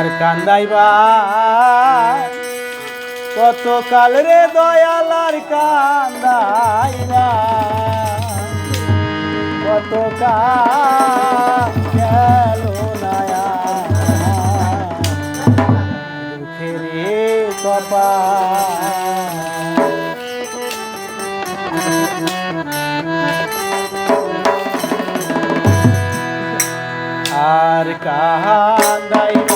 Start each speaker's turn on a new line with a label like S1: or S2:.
S1: আর কান্দাইবা কতকাল রে দয়াল আর কান্দাইবা কতকাল আর গেল নায়া।